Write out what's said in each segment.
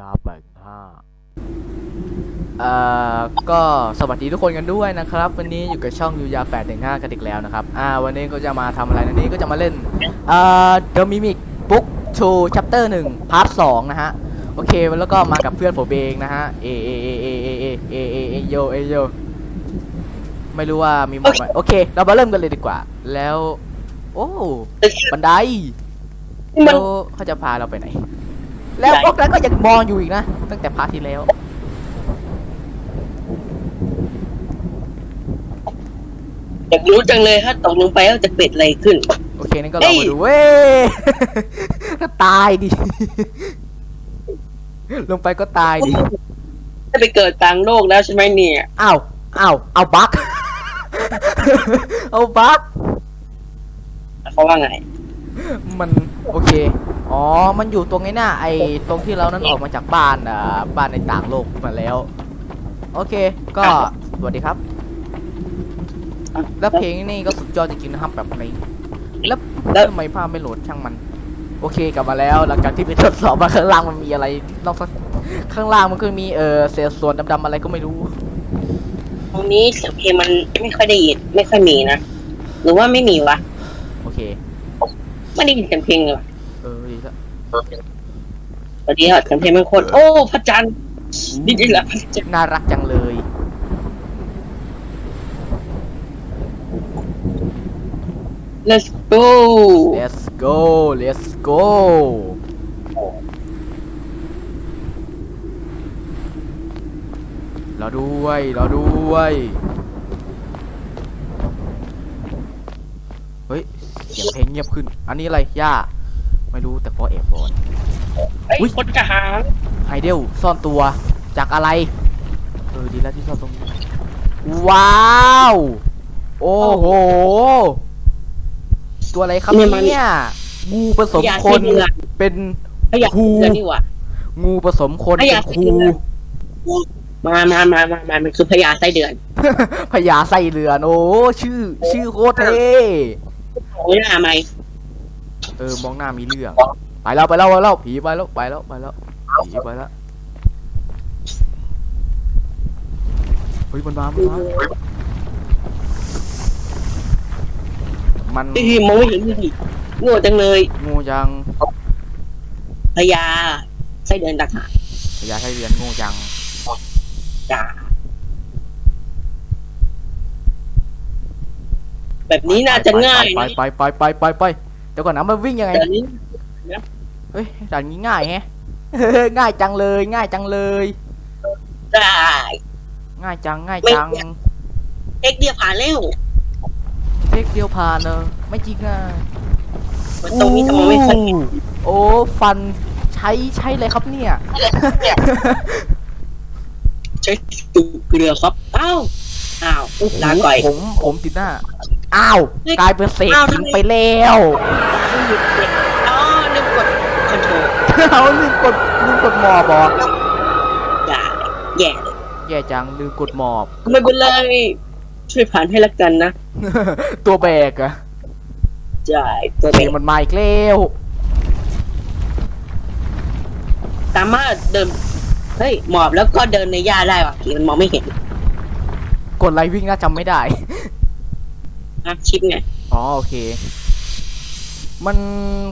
ยาแบ่งห้าเอ่อก็สวัสดีทุกคนกันด้วยนะครับ วันนี้อยู่กับช่องยูยา815กันอีกแล้วนะครับ อ่า วันนี้ก็จะมาทำอะไรวันนี้ก็จะมาเล่นเอ่อ The Mimic Book 2 Chapter 1 Part 2นะฮะ โอเค แล้วก็มากับเพื่อนผมเองนะฮะ เอเอเอเอเอเอเอเอเอโยเอโยไม่รู้ว่ามีหมดไหมโอเค เรามาเริ่มกันเลยดีกว่า แล้ว โอ้บันไดนี่มันแล้วเขาจะพาเราไปไหน แล้วพวกนั้นก็ยังมองอยู่อีกนะ ตั้งแต่พาร์ทที่แล้ว อยากรู้จังเลยถ้าตกลงไปแล้วจะเกิดอะไรขึ้น โอเคนั่นก็ลองเอ้มายดูเว้ยก็ตายดิ ลงไปก็ตายดิ จะไปเกิดต่างโลกแล้วใช่ไหมเนี่ยอ้าวอ้าวเอาบักเอาบักเขาว่าไง มันโอเค อ๋อ มันอยู่ตรงไอ้หน้าไอ้ตรงที่เรานั้นออกมาจากบ้านอ่าบ้านในต่างโลกมาแล้ว โอเค ก็สวัสดีครับ แล้วเพลงนี่ก็สุดยอดจริงๆนะครับแบบนี้แล้วแล้วทำไมภาพไม่โหลดช่างมัน โอเคกลับมาแล้ว หลังจากที่ไปทดสอบมาข้างล่างมันมีอะไร นอกจากข้างล่างมันก็มีเออเศษส่วนดำๆอะไรก็ไม่รู้ ตรงนี้เสียงเพลงมันไม่ค่อยได้ยินไม่ค่อยมีนะ หรือว่าไม่มีวะ โอเค ไม่ได้ยินเสียงเพลงเลยว่ะเออดีแล้วตอนนี้เสียงเพลงมันโคตรโอ้พระจันทร์นี่นี่แหละพระจันทร์น่ารักจังเลย let's go let's go let's go รอด้วยรอด้วย เฮ้ย เสียงเพลงเงียบขึ้น อันนี้อะไรย่าไม่รู้แต่พอแอบก่อนไอ้ยอุ๊ย คนทหารไฮเดลซ่อนตัวจากอะไร เออดีแล้วที่ซ่อนตรงนี้ว้าว โอ้โห ตัวอะไรครับเนี่ยงูผสมพญาคไส้นเดือนเป็นพยาครูเดือนนี่หว่ะงูผสมคนพเป็ญานครูไส้เดือน มามามามามามันคือพญาไส้เดือน พญาไส้เรือนโอ้ชื่อ ชื่อโคตรเท่ โอ้ยหน้าไหมเออมองหน้ามีเรื่องไปแล้วไปแล้วไปแล้วผีไปแล้วไปแล้วไปแล้วผีไปแล้วเฮ้ยมันมามันมามันพี่มองไม่เห็นพี่โง่จังเลยงูยังพญาไส้เดือนต่างหากพญาไส้เรือนงูยังจ้า แบบนี้น่าจะง่ายไปนะไปไปไปไปไปเดี๋ยวก่อนนะมันวิ่งยังไง แต่นี้เฮ้ยด่านนี้ง่ายแฮะ ง่ายจังเลย ง่ายจังเลย ได้ ง่ายจัง ง่ายไม่จังเอ็กเดียวผ่านเร็วเล็กเดียวผ่านเนอะไม่จริงอะมันตรงนี้ทำไมไม่ค่อยโอ้ฟันใช้ใช้เลยครับเนี่ย ใช้ตุกเกลือครับอ้าวอ้าวลาก่อยผมผมติดหน้า อ้าวเฮ้ยกลายเป็นเศษอ้าวหินทำไมไปแล้วอ๋อลืมกดคอนโทรลเอาลืมกดลืมกดหมอบบอกอย่าแย่เลยแย่จังลืมกดหมอบไม่เป็นไรช่วยผ่านให้ละกันนะ ตัวแบกอะจ่ายตัวเกเองมมันมาอีกแล้วสามารถเดินเฮ้ยหมอบแล้วก็เดินในหญ้าได้ว่ะผีมันมองไม่เห็น กดไลค์วิ่งน่าจำไม่ได้ นะชิปไงอ๋อโอเค มัน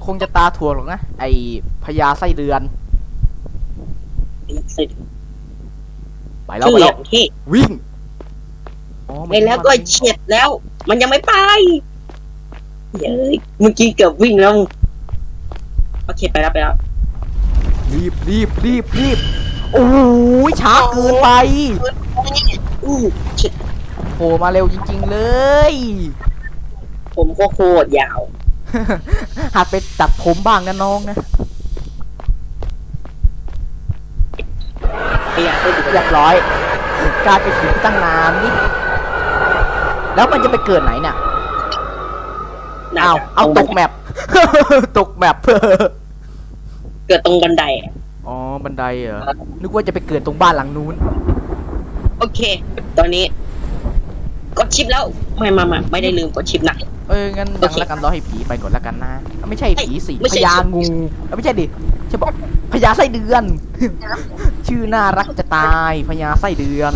คงจะตาถั่วหรอกนะ ไอพญาไส้เดือนไปแล้วชื่ไปออแล้ว ย่างที่วิ่งอ๋อมันไปแล้วก็เฉียดแล้ว มันยังไม่ไปเย้ยเมื่อกี้เกือบวิ่งแล้วโอเคไปแล้วไปแล้ว รีบรีบรีบรีบโอ้ยช้าเกินไปอู้เฉียด โผล่มาเร็วจริง ๆ เลย ผมก็โคตรยาว หัดไปตัดผมบ้างนะน้องนะพยายามไปดูเรียบร้อยกลายเป็นหินตั้งนานนี่แล้วมันจะไปเกิดไหนเนี่ยน่เอาจะเอาตกแมป ตกแมปเกิดตรงบันไดอะอ๋อบันไดเหรอนึกว่าจะไปเกิดตรงบ้านหลังนู้น โอเค ตอนนี้ กดชิปแล้วไม่มามาไม่ได้ลืมกดชิปนะ เอ้ยงั้นโอยังเคละกันรอให้ผีไปก่อนละกันนะไม่ใช่ผีสิไม่พใช่ ญางูเอ้ยไม่ใช่ดิใช่บอกพญาไส้เดือน ชื่อน่ารักจะตายพญาไส้เดือน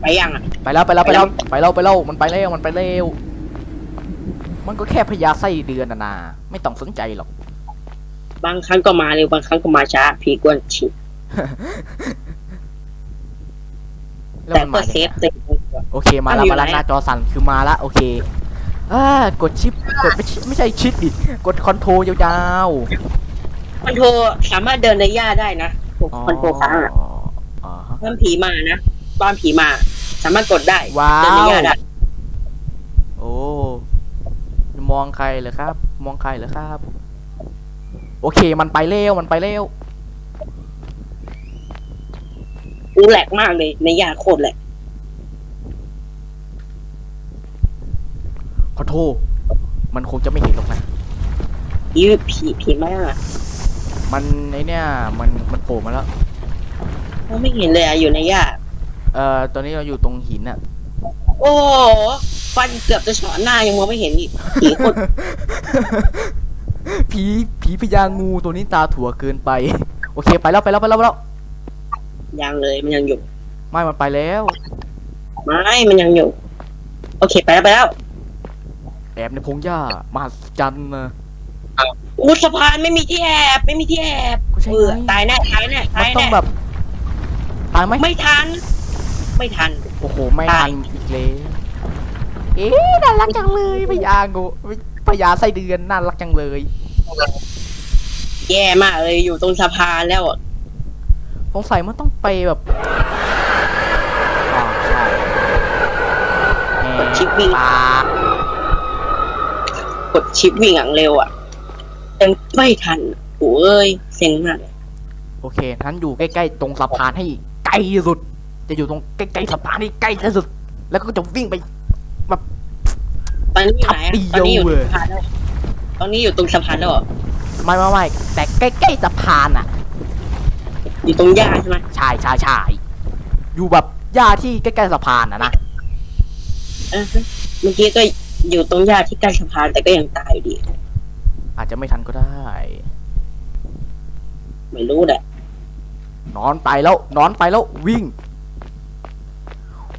ไปยังอะ ไปแล้วไปแล้วไปแล้วไปแล้วไปแล้วมันไปแล้วมันไปแล้วมันก็แค่พญาไส้เดือนนะนาไม่ต้องสนใจหรอก บางครั้งก็มาเร็วบางครั้งก็มาช้าผีกวนชิบแล้วแต่มันก็มาเซยังฟไงเต็มโอเคมาแล้วมันอยู่มาแล้วไหนหน้าจอสั่นคือมาละโอเคอ่ากดชิปกดไม่ใช่ไม่ใช่ชิปดิกดคอนโทรลยาวคอนโทรสามารถเดินในหญ้าได้นะๆอ๋อคอนโทรค้างอะอ๋อฮะตอนผีมานะตอนผีมา สามารถกดได้ ว้าเดินในหญ้าวได้โอ้ มองใครเหรอครับ มองใครเหรอครับ โอเค มันไปเร็วมันไปเร็วอูแหลกมากเลยในหญ้าโคตรแหลกขอโทษมันคงจะไม่เห็นหรอกนะผีผีผีมากมันไอเนี่ย มันมันโผล่มาแล้วเราไม่เห็นเลยอะอยู่ในหญ้าเอ่อตอนนี้เราอยู่ตรงหินอะโอ้โหฟันเกือบจะเฉาะหน้ายังมองไม่เห็นอีกผีโคตร ผีผีพญางูตัวนี้ตาถั่วเกินไป โอเคไปแล้วไปแล้วไปแล้วไปแล้วยังเลยมันยังอยู่ ไม่มันไปแล้ว ไม่มันยังอยู่ โอเคไปแล้วไปแล้วแอบในพงหญ้ามหัศจรรย์นะอุยสะพานไม่มีที่แอบไม่มีที่แอบก็ใช่เออไงตายแน่ตายแน่มันตายต้องแน่แบบตายไหมไม่ทัน ไม่ทัน โอ้โหไม่ทันอีกเลยเอ๊ะน่ารักจังเลยพญางู พญาไส้เดือนน่ารักจังเลย แย่มากเลยอยู่ตรงสะพานแล้วอะสงสัยมันต้องไปแบบอ่าใช่แหมชิปวิ่งปากกดชิปวิ่งอย่างเร็วอะยังไม่ทันโอ้ยเซ็งมากเลยโอเคนั้นอยู่ใกล้ๆตรงสะพานให้ใกล้ที่สุด จะอยู่ตรงใกล้ๆสะพานให้ใกล้ที่สุด แล้วก็จะวิ่งไปต อนนี้อยู่ไหนอะทับเดียวตอนนี้อยู่เว้ยสะพานแล้วตอนนี้อยู่ตรงสะพานแล้วเหรอไม่ไม่ไม่แต่ใกล้ๆสะพานอะอยู่ตรงหญ้าใช่ไหมใช่ใช่ใช่อยู่แบบหญ้าที่ใกล้ๆสะพานอะนะเออเมื่อกี้ก็อยู่ตรงหญ้าที่ใกล้สะพานแต่ก็ยังตายอยู่ดี อาจจะไม่ทันก็ได้ ไม่รู้แหละนอนไปแล้ว นอนไปแล้ววิ่ง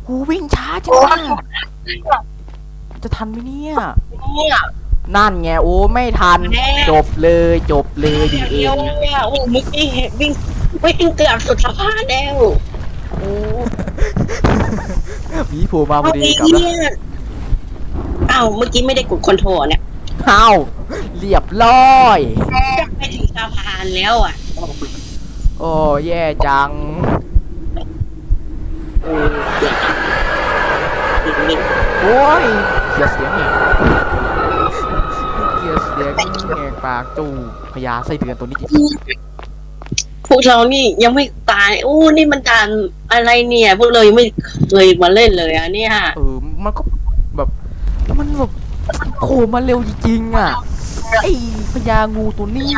โอ้วิ่งช้าจังอะ จะทันไหมเนี่ยเนี่ยนั่นไงโอ้ไม่ทันแน่จบเลยจบเลยดีเอเดียวงเนี่ยโอ้เมื่อกี้เห็นวิ่งวิ่งเกือบสุดสะพานแล้วโอ้หมีโผล่มาพเอาอดีไอ้กลับแล้วเนี่ยอ้าวเมื่อกี้ไม่ได้กดคอนโทรลเนี่ยอ้าวเรียบร้อย จะไปถึงสะพานแล้วอะโอ้แย่จังเออเดี๋ยวเดี๋ยวนี่โอ้ย เสียเสียงแหกเสียเสียงแหกปากจูพญาไส้เดือนตัวนี้จริงพวกเรานี่ยังไม่ตายโอ้นี่มันด่านอะไรเนี่ย พวกเรายังไม่เคยมาเล่นเลยอะเนี่ยเออมันก็แบบมันแบบโผล่มาเร็วจริงๆอะไอ้พญางูตัวนี้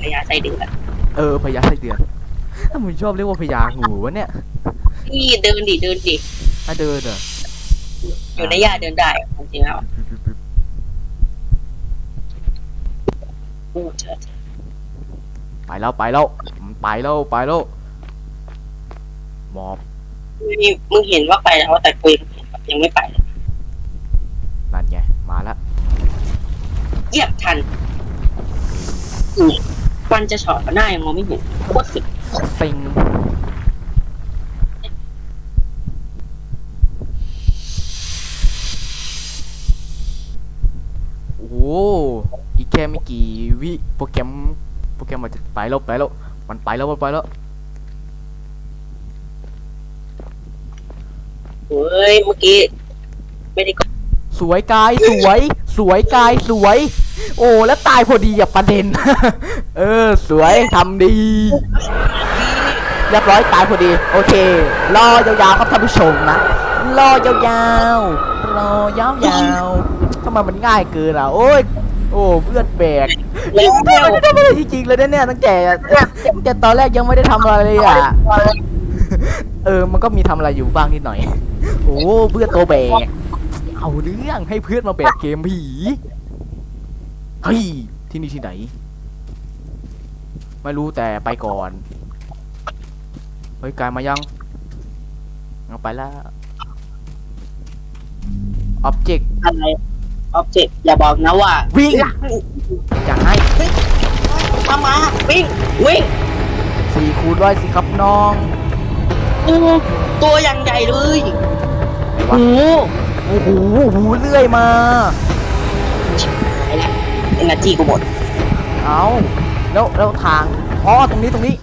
พยาใจเดือดเออพญาไส้เดือนถ้ามึงชอบเรียกว่าพญางูวะเนี่ยนี่เดินดิเดินดิถ้าเดินเหรอ อยู่ในหญ้าเดินได้จริงๆแล้วโอ้เธอไปแล้วไปแล้วมันไปแล้วไปแล้วหมอบนี่มึงเห็นว่าไปแล้วแต่กูยังไม่ไปเลยนั่นไงมาแล้วเหยียบทันฟันจะเฉาะหน้ายังมองไม่เห็นโคตรสุดเซ็ง หอีกแค่ไม่กี่วิโปรแกรมโปรแกรมมันจะไปแล้วไปแล้วมันไปแล้วมันไปแล้วเฮ้ยเมื่อกี้ไม่ได้กดสวยกายสวย สวยกายสวย โอ้แล้วตายพอดีอะประเด็น เออ สวยทำดีเรียบร้อยตายพอดี โอเค รอยาวๆครับท่านผู้ชมนะ รอยาวๆรอยาวๆทำไมมันง่ายเกินอะโอ้ยโอ้เพื่อนแบกแล้วไม่ได้ทำอะไรจริงๆเลยเนี่ยตั้งแต่ตั้งแต่ตอนแรกยังไม่ได้ทำอะไรเลยอะเออมันก็มีทำอะไรอยู่บ้างนิดหน่อย โอ้เพื่อนตัวแบกเอาเรื่องให้เพื่อนมาแบกเกมผีเฮ้ยที่นี่ที่ไหน ไม่รู้แต่ไปก่อนเฮ้ยกายมายังเอาไปแล้ว object อะไรออบเจกต์อย่าบอกนะว่าวิ่งจะให้มามาวิ่งวิ่งสี่คูณร้อยสิครับน้องโอ้ตัวอย่างใหญ่เลยไหนโอ้วะโอ้โหหูเลื่อยมาหายละเอเนจีกูหมดเอาแล้วแล้วทางอ๋อตรงนี้ตรงนี้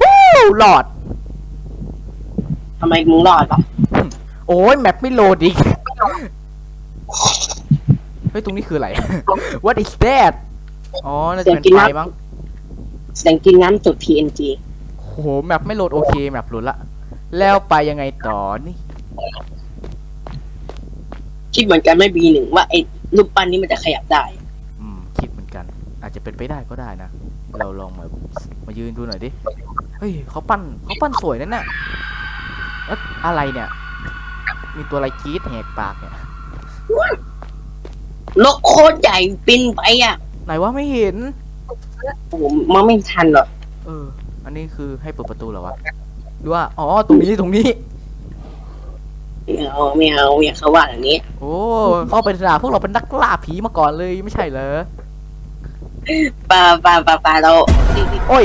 วู้หลอดทำไมมึงรอดปะ โอ้ยแมปไม่โหลดอีก เฮ้ย ตรงนี้คืออะไร What is that อ๋อ น่าจะเป็นไฟมั้งแสดงกินน้ำจุด PNG โห แมปไม่โหลดโอเค แมปโหลดละ แล้วไปยังไงต่อนี่ คิดเหมือนกันไม่บีหนึ่งว่าไอ้รูปปั้นนี้มันจะขยับได้ อืม คิดเหมือนกัน อาจจะเป็นไปได้ก็ได้นะ เราลองมา มายืนดูหน่อยดิ เฮ้ยเขาปั้นเขาปั้นสวยนั่นน่ะแล้วอะไรเนี่ย มีตัวอะไรกรีดแหกปากเนี่ยนกโคตรใหญ่บินไปอะไหนว่าไม่เห็นโอ้โหมันไม่ทันหรอกเออ อันนี้คือให้เปิดประตูเหรอวะหรือว่าอ๋อตรงนี้ตรงนี้ ไม่เอาไม่เอาอย่าเขาว่าอย่างนี้ โอ้เข้าไปสนามพวกเราเป็นนักล่าผีมาก่อนเลยไม่ใช่เหรอปลาปลาปลาปลาเราโอ้ย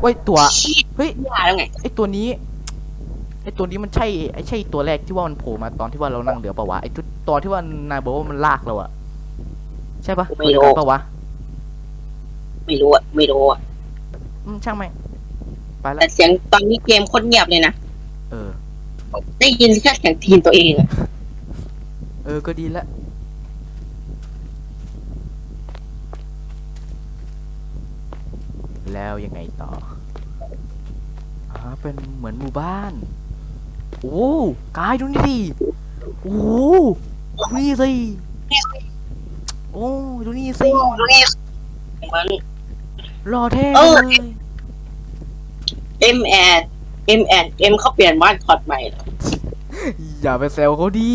โอ้ยตัวชีดเฮ้ย ว่าแล้วไงไอตัวนี้ ไอตัวนี้มันใช่ไอใช่ตัวแรกที่ว่ามันโผล่มาตอนที่ว่าเรานั่งเรือปะวะไอตัวตอนที่ว่านายบอกว่ามันลากเราอะใช่ปะไม่รู้เหอนกันปะวะไม่รู้อะไม่รู้อะอืมช่างแม่งไปละแต่เสียงตอนนี้เกมโคตรเงียบเลยนะเออ ได้ยินแค่เสียงทีมตัวเองอะเออก็ดีละแล้วยังไงต่ออ่าเป็นเหมือนหมู่บ้าน โอ้กายดูนี่ดิโอ้ดูนี่สิโอ้ดูนี่สิมัน รอเท่เออเลยเอ็มแอดเอ็มแอดเอ็มเขาเปลี่ยนบ้านคอร์ดใหม่เหรออย่าไปแซวเขาดิ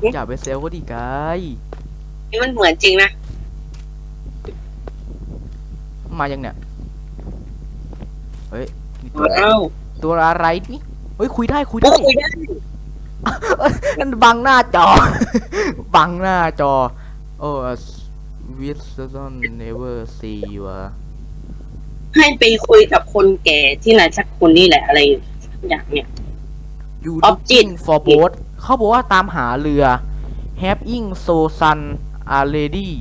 อืมอย่าไปแซวเขาดิกายนี่มันเหมือนจริงนะมายังเนี่ย เฮ้ยนี่ตัวอะไรอ้าวตัวอะไรนี่ เฮ้ยคุยได้คุยพูได้ดคุยได้นั่นบังหน้าจอ บังหน้าจอ โอ้วิสตันเนเวอร์ซีวะให้ไปคุยกับคนแก่ที่ไหนสักคนนี่แหละอะไรอย่างเนี้ยยู Object for boat เขาบอกว่าตามหาเรือ having so sun are ready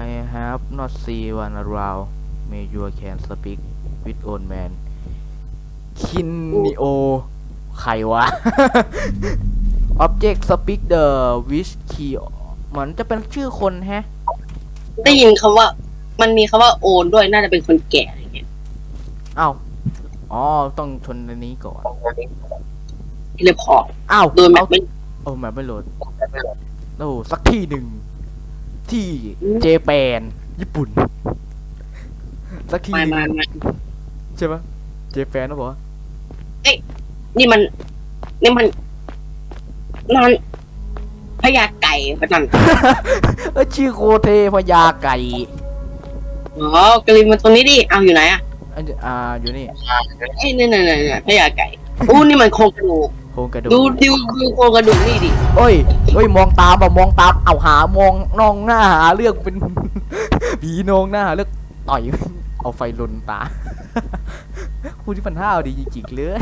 I have not seen one around may you can speak with old man คินนิโอ ใครวะ object speak the wish key เหมือนจะเป็นชื่อคนแฮะ ได้ยินคำว่า มันมีคำว่าโอนด้วยน่าจะเป็นคนแก่อะไรเงี้ยอ้าว อ๋อ ต้องชนอันนี้ก่อนเลยพออ้าวโดยแบเอาบไม่ โอ้แมปไม่โหลดโอ้สักที่หนึ่ง ที่อืม เจแปน ญี่ปุ่น สักที่มาหนึ่งมามาใช่ปะเจแปนนะบอกว่า นี่มัน นี่มันนอนพญาไก่พนันเออชื่อโคเทพญาไก่อ๋อกลินมันตรงนี้ดิเอาอยู่ไหนอะอันอ่าอยู่นี่เอ้ยนี่นี่นี่นี่พญาไก่อู้นี่มันโครงกระดูกโครงกระดูดูกดูดูโครงกระดูกนี่ดิโอ้ยโอ้ยมองตามแบบมองตามเอาหามองนองหน้าหาเรื่องเป็นผีนองหน้าหาเรื่องต่อยเอาไฟลนตา คุณที่พันห้าวดีจริงๆเลย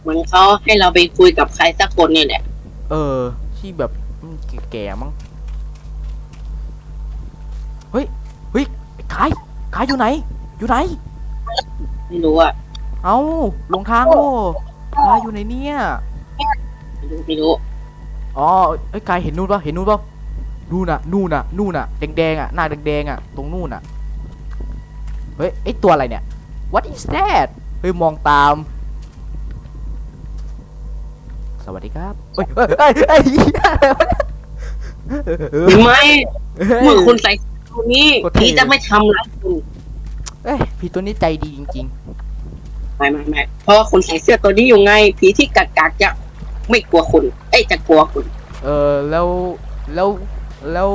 เหมือนเขาให้เราไปคุยกับใครสักคนเนี่ยแหละ เออ ที่แบบอืมแก่ๆมั้ง เฮ้ย เฮ้ยขายขายอยู่ไหน อยู่ไหน ไม่รู้อะเอ้าหลงทางโอ้ขายอยู่ไหนเนี่ย ไม่รู้ไม่รู้อ๋อเอ้ยกายเห็นนู่นปะเห็นนู่นปะนู่นน่ะ นู่นน่ะ นู่นน่ะ แดงๆอะ หน้าแดงๆอะ ตรงนู่นน่ะ เฮ้ยไอตัวอะไรเนี่ย what is that เฮ้ย มองตาม สวัสดีครับเฮ้ยเฮ้ยเฮ้ยเฮ้ยเหี้ยอะไรวะเนี่ยเอหรืออไม่เฮ้ยเมื่อคุณใส่ตัวนี้โคตรเท่พี่จะไม่ทำร้ายคุณเอ้ยผีตัวนี้ใจดีจริงไม่ไม่ไม่เพราะว่าคนใส่เสื้อตัวนี้อยู่ไง ผีที่กัดกากจะไม่กลัวคุณเอ้ยจะกลัวคุณ เออแล้วแล้วแล้ว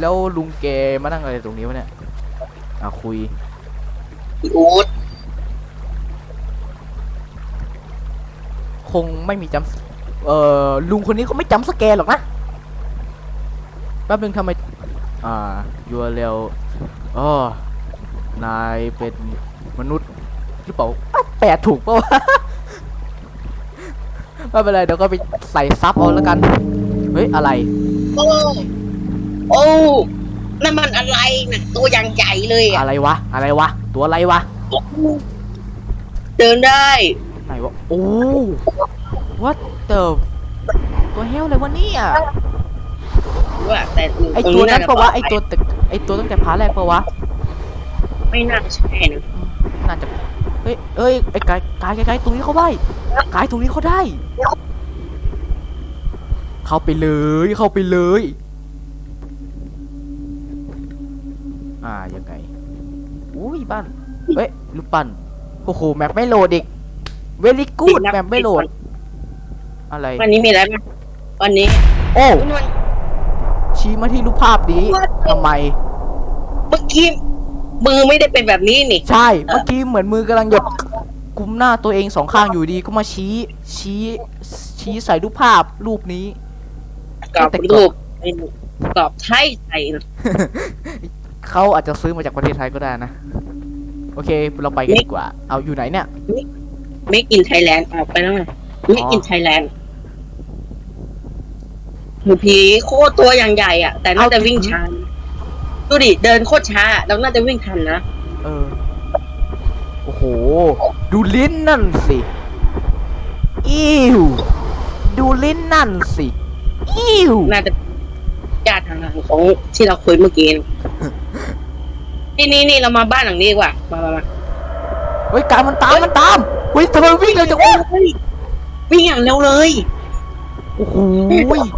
แล้วลุงแกมานั่งอะไรตรงนี้วะเนี่ยอะคุย พี่อู๊ดคงไม่มีจำเอ่อลุงคนนี้เขาไม่จำสแกนหรอกนะแป๊บนึงทำไม อ่า URL อ๋อนายเป็นมนุษย์หรือเปล่าอะแปลถูกเปล่าวะไม่เป็นไรเดี๋ยวก็ไปใส่ซับเอาแล้วกัน เฮ้ย อะไร โอ้โอ้ นั่นมันอะไรนะตัวอย่างใหญ่เลยอะอะไรวะ อะไรวะ ตัวอะไรวะ เดินได้ไหนวะ โอ้ what the ตัวเฮลเลยวะเนี่ยว่าแต่ไอตัวนั้นปะวะ ไอตัวตึกไอตัวตั้งแต่พาร์ทแรกปะวะ ไม่น่าใช่นะน่าจะ เฮ้ยเอ้ย ไอ้กายกายกายกายตรงนี้เขาได้กายตรงนี้เขาได้ เข้าไปเลย เข้าไปเลย อ่ายังไงอุ้ยบ้านเฮ้ยลูกปั้นโอ้โหแมปไม่โหลดอีกเวลี่กูดแมปไม่โหลด อะไรวันนี้มีอะไรไหมวันนี้ โอ้มันชี้มาที่รูปภาพนี้ทำไม เมื่อกี้มือไม่ได้เป็นแบบนี้นี่ ใช่ เมื่อกี้เหมือนมือกำลังหยดกุมหน้าตัวเองสองข้างอยู่ดีก็มาชี้ ชี้ ชี้ใส่รูปภาพรูปนี้กรอบรูปเป็นกรอบไทยไทยนะ เขาอาจจะซื้อมาจากประเทศไทยก็ได้นะ โอเค เราไปกันดีกว่า เอาอยู่ไหนเนี่ยไม่กินไทยแลนด์ออกไปแล้วไงไม่กินไทยแลนด์หูผีโคตรตัวอย่างใหญ่อะ แต่น่าจะวิ่งช้าดูดิ เดินโคตรช้าเราน่าจะวิ่งทันนะ เออ โอ้โห ดูลิ้นนั่นสิอิวดูลิ้นนั่นสิอิวน่าจะญาติทางของที่เราคุยเมื่อกี้ นะนี่นี่นี่เรามาบ้านหลังนี้ดีกว่ามามามาเฮ้ยการมันตามมันตามเฮ้ยทำไมวิ่งเร็วจังวะเฮ้ยวิ่งอย่างเร็วเลยโอ้โห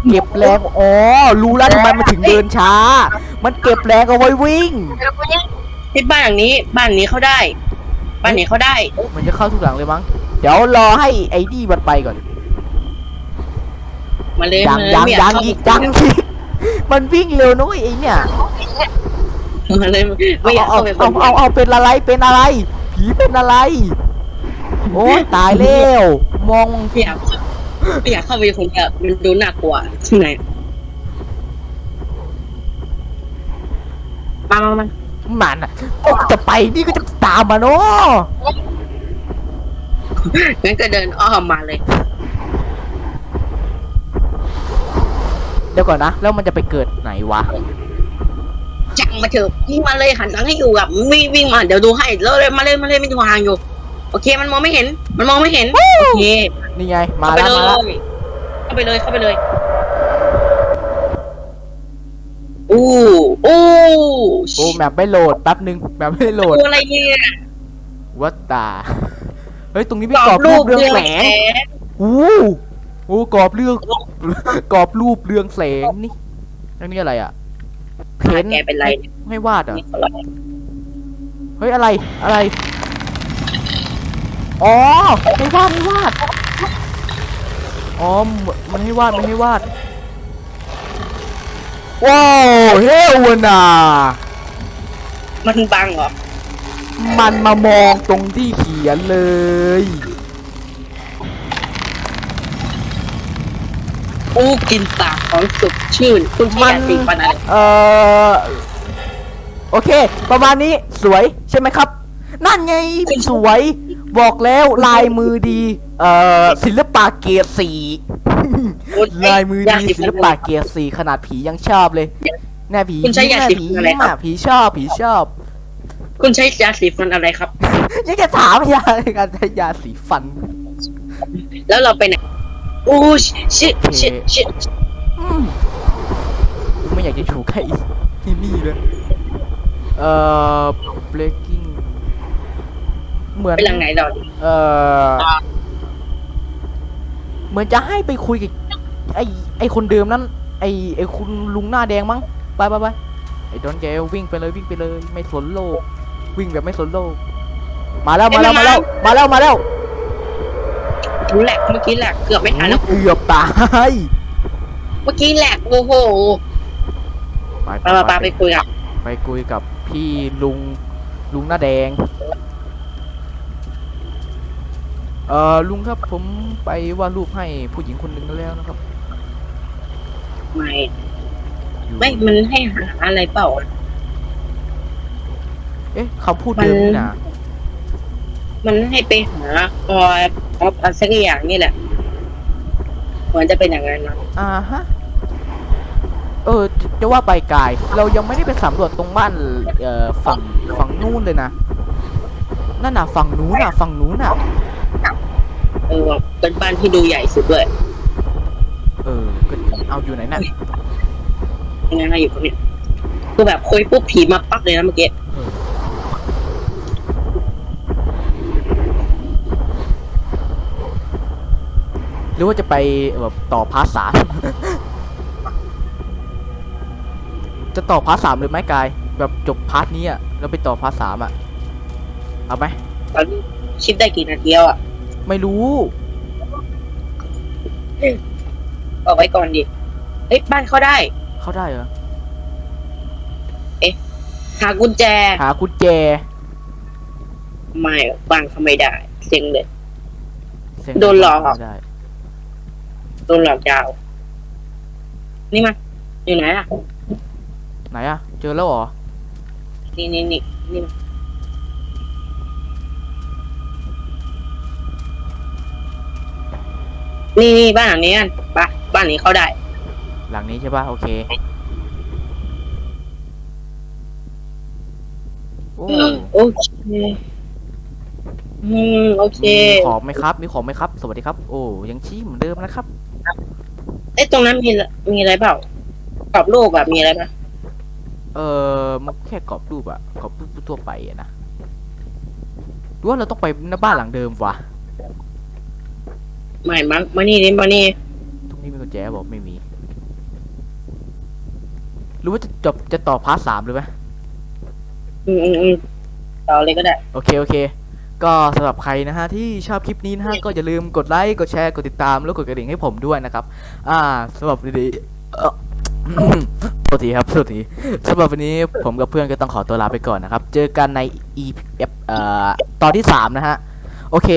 เก็บแรงอ๋อรู้แล้วทำไมมันถึงเดินช้า มันเก็บแรงเอาไว้วิ่งที่บ้านหลังนี้ บ้านนี้เขาได้ บ้านนี้เขาได้ มันจะเข้าทุกหลังเลยมั้งเดี๋ยวรอให้ไอ้นี่มันไปก่อนมาเลยยังมาเลยยังไม่อยังเข้าอีกยังอีกมันวิ่งเร็วนุ้ยไอ้เนี่ย มาเลยไม่อยากเอาเข้าไปคนเอาเดียวเอาเอาเป็นอะไรเป็นอะไร ผีเป็นอะไร โอ้ยตายแล้วมองไม่อยากไม่อยากเข้าไปคนเดียวมันดูน่ากลัวที่ไหนมามามามันอะก็จะไปนี่ก็จะตามมาเนาะงั้นก็เดินอ้อมมาเลยเดี๋ยวก่อนนะ แล้วมันจะไปเกิดไหนวะจัง มาเถอะวิ่งมาเลยหันหลังให้อยู่แบบวิ่งวิ่งมาเดี๋ยวดูให้แล้วเลยมาเลยมาเลยไม่ดูห่างอยู่ โอเคมันมองไม่เห็น มันมองไม่เห็นโอเคนี่ไงมาเข้าไปแล้วเลมาแล้วยเข้าไปเลยเข้าไปเลยอู้อู้โอ้แมปไม่โหลดแป๊บนึงแมปไม่โหลดตัวอะไรเนี่ยวัดตาเฮ้ยตรงนี้มีกรอบรูปเรืองแสงโอ้โหโอ้กรอบเรื่องกรอบรูปเรืองแสงนี่แล้วนี่อะไรอะ เพ้นท์แกเป็นไรเนี่ยให้วาดเหรอะนี่เขาอะไรเฮ้ยอะไรอะไร อ๋อให้วาดให้วาด อ๋อ มันให้วาด มันให้วาด ว้าวเฮวนามันบังเหรอ มันมามองตรงที่เขียนเลย อู้กินปากของสุดชื่นคุณที่มันอยากติดปันอะไรเอ่อโอเค ประมาณนี้สวยใช่ไหมครับ นั่นไงสวยบอกแล้วลายมือดี เอ่อศิลปะเกียรติสีลายมือดีศิลปะเกียรติสีขนาดผียังชอบเลยแน่ผีคุณใช้ยาแน่สีผีฟันอะไรยิ้มครัอะบผีชอบผีชอบ คุณใช้ยาสีฟันอะไรครับ ยังจะถามยาการใช้ยาสีฟัน แล้วเราไปไหน อู้ชิชิชิอืมไม่อยากจะถูกใครที่นี่เลยเอ่อ breaking เหมือนไปหลังไหนเราเอ่อเหมือนจะให้ไปคุยกับไอไอคนเดิมนั้น ไอไอคุณลุงหน้าแดงมั้งไปไปไปไอดอนแกวิ่งไปเลยวิ่งไปเลย ไม่สนโลก วิ่งแบบไม่สนโลก มาแล้วมาแล้วมาแล้วมาแล้วมาแล้ว แหลกเมื่อกี้แหลกเกือบไม่ทันแล้ว เกือบตายเมื่อกี้แหลกโอ้โหไปไปไปไปไปคุยกับไปคุยกับพี่ลุงลุงหน้าแดง เอ่อลุงครับผมไปวาดรูปให้ผู้หญิงคนหนึ่งแล้วนะครับ ไม่อยู่ไม่มันให้หาอะไรเปล่า เอ๊ะเขาพูดเดิมนี่นะ มันให้ไปหาออยออฟอะไรสักอย่างนี่แหละเหมือนจะเป็นอย่างนั้นนะอ่าฮะ เออจะจะว่าไปกาย เรายังไม่ได้ไปสำรวจตรงบ้านเอ่อฝั่งฝั่งนู้นเลยนะ นั่นน่ะฝั่งนู้นน่ะฝั่งนู้นน่ะ เออเป็นบ้านที่ดูใหญ่สุดด้วยเออก็เอาอยู่ไหนน่ะยังไงนะอยู่ตรงเนี้ยคือแบบคุยปุ๊บผีมาปั๊บเลยนะเมื่อกี้ เออ หรือว่าจะไปแบบต่อพาร์ทสามจะต่อพาร์ทสามเลยไหมกาย แบบจบพาร์ทนี้อะแล้วไปต่อพาร์ทสามอะเอาไหมตอนนี้คิดได้กี่นาทีแล้วอะไม่รู้ เอาไว้ก่อนดิเฮ้ยบ้านเขาได้ เข้าได้เหรอหากุญแจ หากุญแจ ไม่บ้านเขาไม่ได้ เซ็งเลยเสียงโดนหลอกไม่ได้ โดนหลอกยาว นี่มา อยู่ไหนอะ ไหนอะเจอแล้วเหรอ นี่นี่นี่นี่มานี่นี่บ้านหลังนี้กันไปะบ้านนี้เขาได้ หลังนี้ใช่ป่ะ โอเคโอ้โอเค อืม โอเค มีของไหมครับ มีของไหมครับ สวัสดีครับ โอ้ยังชี้เหมือนเดิมนะครับ เอ้ตรงนั้นมีละมีอะไรเปล่ากรอบรูปแบบมีอะไรปะเออมันแค่กรอบรูปอะกรอบรูปทั่วไปอะนะหรือว่าเราต้องไปหน้าบ้านหลังเดิมวะไม่มามานี่นี่มานี่ตรงนี้มีกุญแจบอกไม่มี หรือว่าจะจบจะต่อพาร์ทสามเลยไหมอืมอืมอืมต่อเลยก็ได้ โอเค โอเค ก็สำหรับใครนะฮะที่ชอบคลิปนี้นะฮะก็อย่าลืมกดไลค์กดแชร์กดติดตามแล้วกดกระดิ่งให้ผมด้วยนะครับ อ่าสำหรับวันนี้เอ่อโทษทีครับโทษทีสำหรับวันนี้ผมกับเพื่อนก็ต้องขอตัวลาไปก่อนนะครับ เจอกันใน EP เอ่อตอนที่สามนะฮะ โอเค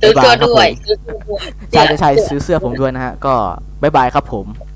ซื้อเสื้อบ๊ายบายครับด้วยผมซื้อเสื้อด้วยใช่ใช่ใช่ซื้อเสื้อผมด้วยนะฮะ ก็บายบายครับผมบ